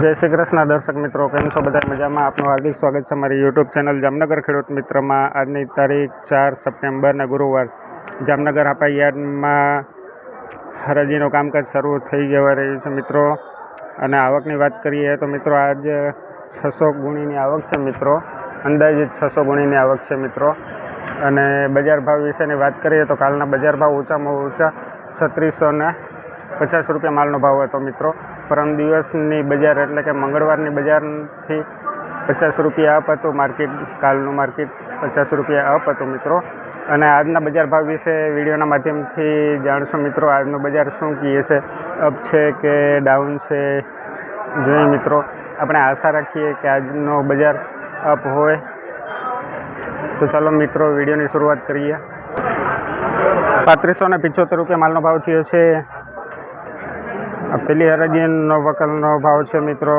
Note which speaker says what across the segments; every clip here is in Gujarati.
Speaker 1: જય શ્રી કૃષ્ણ, દર્શક મિત્રો, કેમ છો બધા મજામાં? આપનું હાર્દિક સ્વાગત છે મારી યુટ્યુબ ચેનલ જામનગર ખેડૂત મિત્રમાં. આજની તારીખ ચાર સપ્ટેમ્બર ને ગુરુવાર. જામનગર હાપા યાર્ડમાં હરાજીનું કામકાજ શરૂ થઈ જવા રહ્યું છે મિત્રો. અને આવકની વાત કરીએ તો મિત્રો, આજ છસો ગુણીની આવક છે મિત્રો. અંદાજિત છસો ગુણીની આવક છે મિત્રો. અને બજાર ભાવ વિશેની વાત કરીએ તો કાલના બજાર ભાવ ઊંચામાં ઊંચા છત્રીસો ને પચાસ રૂપિયા માલનો ભાવ હતો મિત્રો. પરમ દિવસની બજાર એટલે કે મંગળવારની બજારથી પચાસ રૂપિયા અપ હતું, માર્કેટ કાલનું માર્કેટ પચાસ રૂપિયા અપ હતું મિત્રો. અને આજના બજાર ભાવ વિશે વિડીયોના માધ્યમથી જાણશો મિત્રો, આજનું બજાર શું કહે છે અપ છે કે ડાઉન છે જોઈએ મિત્રો. આપણે આશા રાખીએ કે આજનો બજાર અપ હોય. તો ચાલો મિત્રો, વિડીયોની શરૂઆત કરીએ. પાંત્રીસો ને પિચોતેર રૂપિયા માલનો ભાવ થયો છે. પેલી હરાજીનો વકલનો ભાવ છે મિત્રો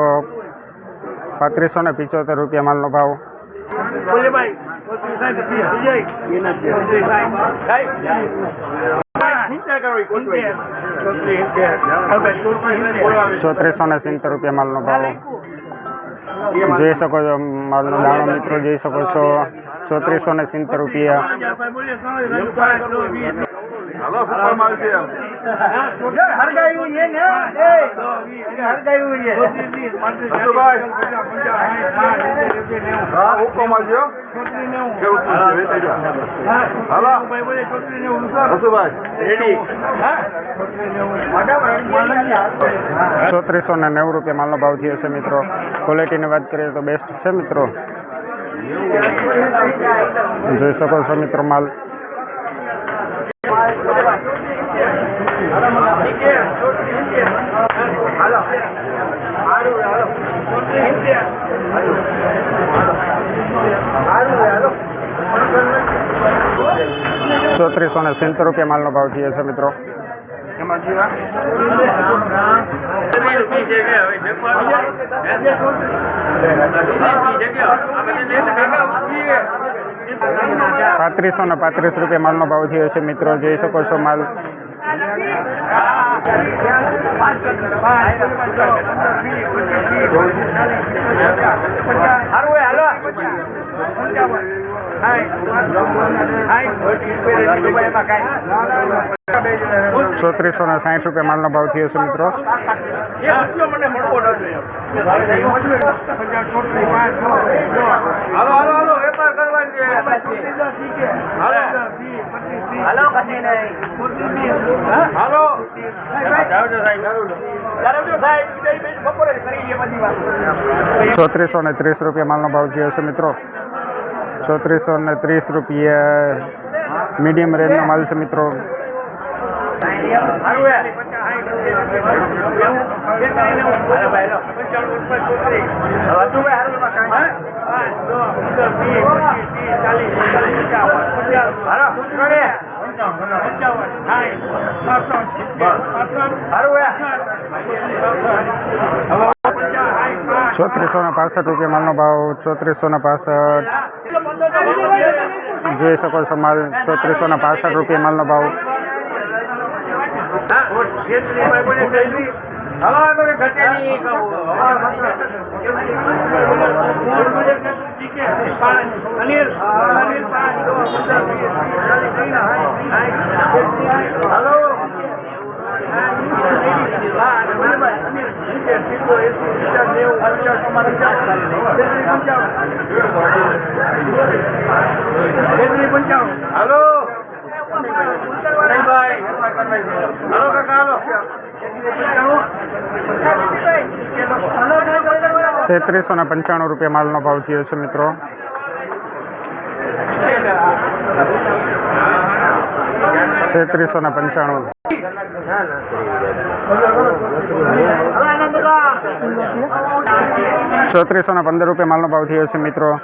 Speaker 1: પાંત્રીસો ને પિચોતેર રૂપિયા માલનો ભાવ.
Speaker 2: ચોત્રીસો
Speaker 1: ને સિત્તેર રૂપિયા માલનો ભાવ. જોઈ શકો છો માલનો દાણો મિત્રો, જોઈ શકો છો. ચોત્રીસો ને સિત્તેર રૂપિયા.
Speaker 3: હાલો સુપર માલ છે
Speaker 2: હરગાયું છે ને? એ હરગાયું છે.
Speaker 3: હા હુકમ માલ છે ખેડૂત છે, વેચાઈ જા. હાલો. રસુભાઈ
Speaker 2: રેડી
Speaker 1: ચોત્રીસો ને નેવું રૂપિયા માલનો ભાવ થયો છે મિત્રો. ક્વોલિટીની વાત કરીએ તો બેસ્ટ છે મિત્રો. જોઈ શકો છો મિત્રો માલ. ચોત્રીસો ને સિત્તેર રૂપિયા માલનો ભાવ થયો છે મિત્રો. પાંત્રીસો ને પાંત્રીસ રૂપિયા માલનો ભાવ થયો છે. મિત્રો જોઈ શકો છો માલ. ચોત્રીસો ને સાહીઠ રૂપિયા માલનો ભાવ થયો છે મિત્રો. ચોત્રીસો ને ત્રીસ રૂપિયા માલનો ભાવ થયો છે મિત્રો. ચોત્રીસો ને ત્રીસ રૂપિયા મીડિયમ રેન્જનો માલ છે મિત્રો. ચોત્રીસો ને પાસઠ રૂપિયા માલનો ભાવ ચોત્રીસો ને પાસઠ. જોઈ શકો છો માલ ચોત્રીસો ને પાસઠ રૂપિયા માલનો ભાવ.
Speaker 2: હલો
Speaker 3: હાલો. હાલો કાકા હાલો.
Speaker 1: તેત્રીસો ને પંચાણું રૂપિયા માલનો ભાવ થયો છે મિત્રો. તેત્રીસો ને પંચાણું. ચોત્રીસો ને પંદર રૂપિયા માલનો ભાવ થયો છે મિત્રો.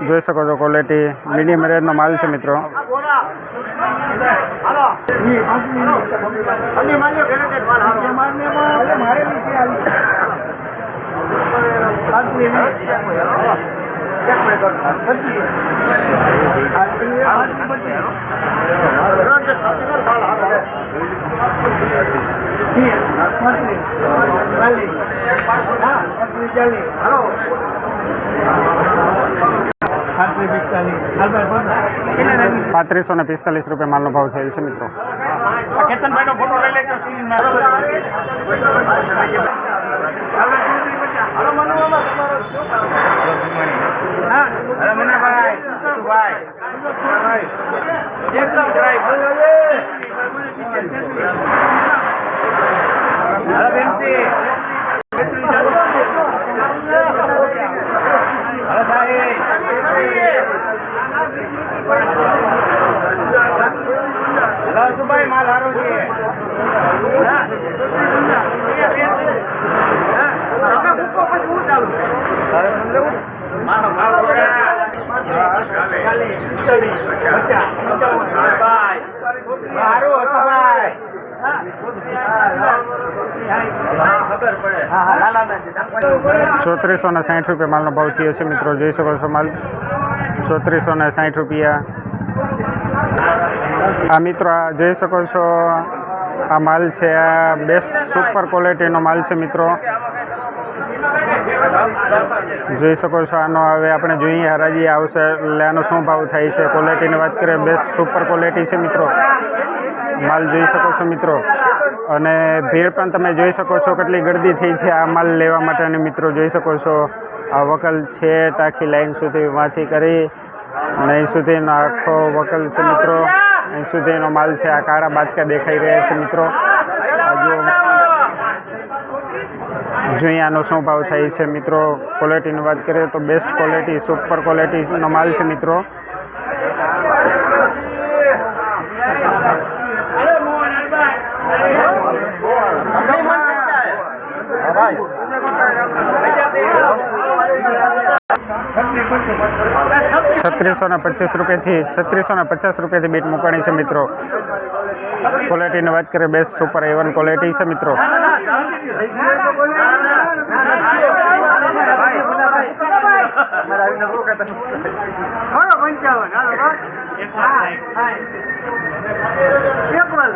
Speaker 1: જોઈ શકો છો ક્વોલિટી મીડિયમ રેન્જનો માલ છે મિત્રો. પાંત્રીસો ને પિસ્તાલીસ રૂપિયા માલનો ભાવ થયેલ છે મિત્રો
Speaker 2: કેતનભાઈ નો ફોટો લઈ લેજો હાલો મનુભાઈ હાલો મનાભાઈ ભાઈ એકદમ હાલો બેનસી હાલો સાહેબ હાલો સુભાઈ માલ હારો છે હા. હા. તમે મૂકો પછી હું ચાલુ તારે સમજાવું? મારો માલ ખાલી. બચ્ચા. ભાઈ. હારું હતું ભાઈ. હા, ખબર પડે. હા, હા, લાલા ના
Speaker 1: ચોત્રીસો ને સાઠ રૂપિયા માલનો ભાવ થયો છે મિત્રો. જોઈ શકો છો માલ. ચોત્રીસો ને સાઠ રૂપિયા. આ મિત્રો જોઈ શકો છો, આ માલ છે, આ બેસ્ટ સુપર ક્વોલિટીનો માલ છે મિત્રો. જોઈ શકો છો, આનો હવે આપણે જોઈએ, હરાજી આવશે એટલે આનો શું ભાવ થાય છે ક્વોલિટીની વાત કરીએ બેસ્ટ સુપર ક્વોલિટી છે મિત્રો. માલ જોઈ શકો છો મિત્રો. અને ભીડ પણ તમે જોઈ શકો છો કેટલી ગરદી થઈ છે આ માલ લેવા માટે અને મિત્રો જોઈ શકો છો. આ વકલ છે આખી લાઈન સુધી વાંચી કરી અને અહીં સુધીનો આખો વકલ છે મિત્રો. અહીં સુધીનો માલ છે, આ કાળા બાચકા દેખાઈ રહ્યા છે મિત્રો. જોઈએ આનો શું ભાવ થાય છે મિત્રો ક્વોલિટીની વાત કરીએ તો બેસ્ટ ક્વોલિટી સુપર ક્વોલિટીનો માલ છે મિત્રો. છત્રીસો ને પચીસ રૂપિયાથી છત્રીસો ને પચાસ રૂપિયાથી બીટ મૂકવાની છે મિત્રો. ક્વોલિટીની વાત કરીએ બેસ્ટ સુપર એવન ક્વોલિટી છે મિત્રો
Speaker 2: હાલો પંચાવન હાલો બસ. એક વાર કરો હાલો હાલો મોહન ના પૂછો. મોહન અરે વાસુ છે હાલો ને આવું નહીં લેતો હાલો વાસુ છે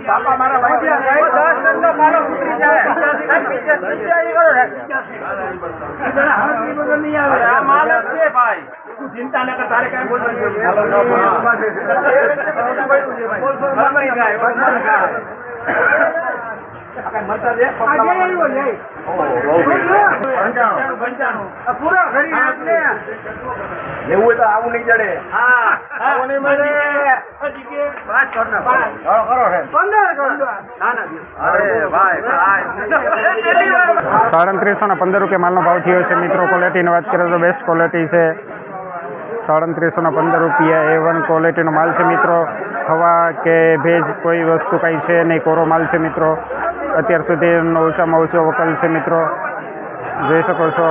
Speaker 2: બાપા મારા ભાઈ દસ ટનનો પાલો ઉતરી જાય ચિંતા ન કર તારે કઈ બોલવાનું હોય તો આવું નહીં જડે
Speaker 1: સાડત્રીસો ને પંદર રૂપિયા માલનો ભાવ થયો છે મિત્રો ક્વોલિટીની વાત કરીએ તો બેસ્ટ ક્વોલિટી છે સાડત્રીસો ને પંદર રૂપિયા એ વન ક્વોલિટીનો માલ છે મિત્રો. હવા કે ભેજ કોઈ વસ્તુ કાંઈ છે નહીં, કોરો માલ છે મિત્રો. અત્યાર સુધીનો ઓછામાં ઓછો વકલ છે મિત્રો. જોઈ શકો છો.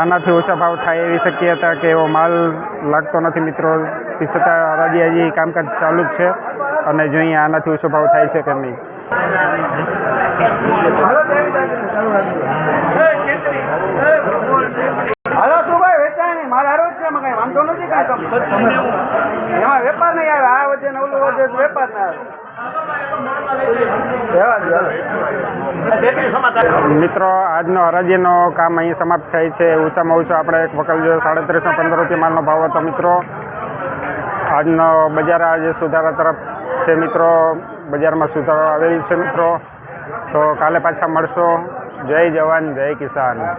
Speaker 1: આનાથી ઓછા ભાવ થાય એવી શક્યતા કે એવો માલ લાગતો નથી મિત્રો. તે છતાં હરાજી હજી કામકાજ ચાલુ જ છે અને જોઈએ આનાથી ઓછો ભાવ થાય છે કે નહીં
Speaker 2: હાલો શું ભાઈ વેચાય નહીં મારે હારો જ વાંધો નથી કાંઈ તમને એમાં વેપાર નહીં આવે. આ વચ્ચે નવલું વચ્ચે વેપાર ના આવે.
Speaker 1: મિત્રો, આજનો હરાજીનો કામ અહીં સમાપ્ત થાય છે. ઓછામાં ઓછો આપણે એક વકલ સાડત્રીસો પંદર રૂપિયા માલનો ભાવ હતો. મિત્રો, આજનો બજાર આજે સુધારા તરફ છે, મિત્રો, બજારમાં સુધારો આવેલ છે, મિત્રો. તો કાલે પાછા મળશો. જય જવાન, જય કિસાન.